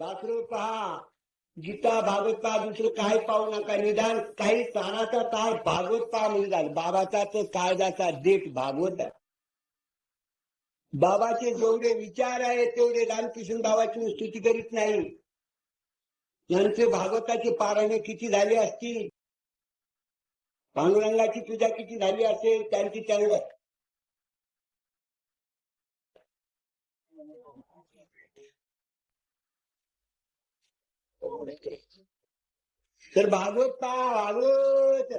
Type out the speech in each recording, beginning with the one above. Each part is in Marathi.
सासरू पहा. गीता भागवत पहा दुसरं काही पाहू नका. निदान काही ताराचा तार भागवत पहा म्हणजे झालं बाबाचा तर काळजाचा देठ भागवत आहे. बाबाचे जेवढे विचार आहेत तेवढे रामकृष्ण बाबाची स्तुती करीत नाही. यांचे भागवताचे पारायणे किती झाले असतील? पांडुरंगाची पूजा किती झाली असेल? त्यांची त्यावेळेस तर भागवत पहा भागवत.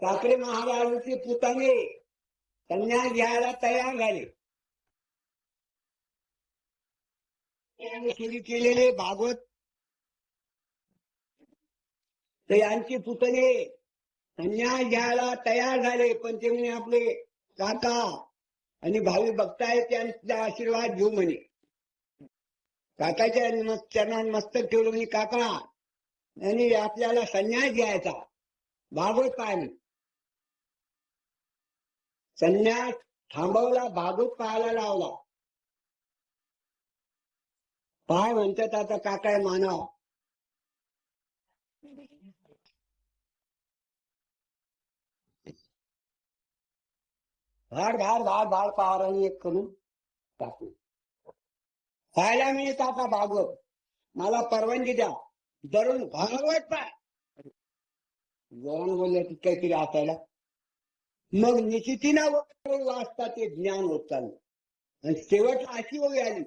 ठाकरे महाराजांचे पुताने संन्यास घ्यायला तयार झाले. सुरू केलेले भागवत. तर यांचे पुतणे संन्यास घ्यायला तयार झाले पण ते म्हणे आपले काका आणि भावी भक्त आहेत त्यांचा आशीर्वाद घेऊ म्हणे. काकाच्या चरणात मस्तक ठेवलं म्हणजे काका आणि आपल्याला संन्यास घ्यायचा भागवत पाहिजे संन्यास थांबवला भागवत पाहायला लावला. पाय म्हणतात आता काकाय मानव. भाड भाड भाड भाड पाहायला एक करून टाकू पाहायला मी का भागवत मला परवानगी द्या. दररोज भागवत पाय जवळ बोलले की काहीतरी असायला मग निश्चितीनं हो. वाचता ते ज्ञान होत चाललं आणि शेवटला अशी वगैरे आली.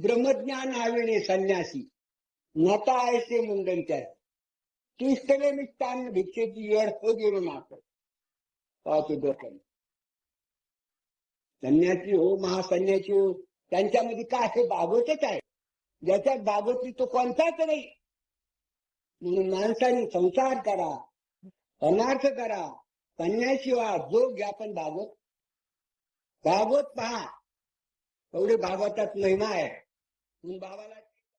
ब्रह्मज्ञान आविणे संन्यासी. नता ऐसे मुंडन त्या तिसरे मिष्टान भिक्षेची येड हो गेलो नाक पाहतो डोक्याने. संन्यासी हो महासन्यासी हो. त्यांच्यामध्ये काय हे भागवतच आहे. ज्याच्यात भागवती तो कोणताच नाही. म्हणून माणसाने संसार करा अनार्थ करा कन्याशिवाय जो ज्ञापन भागवत भागवत पहा. एवढे भागवतात महिमा आहे. म्हणून बाबाला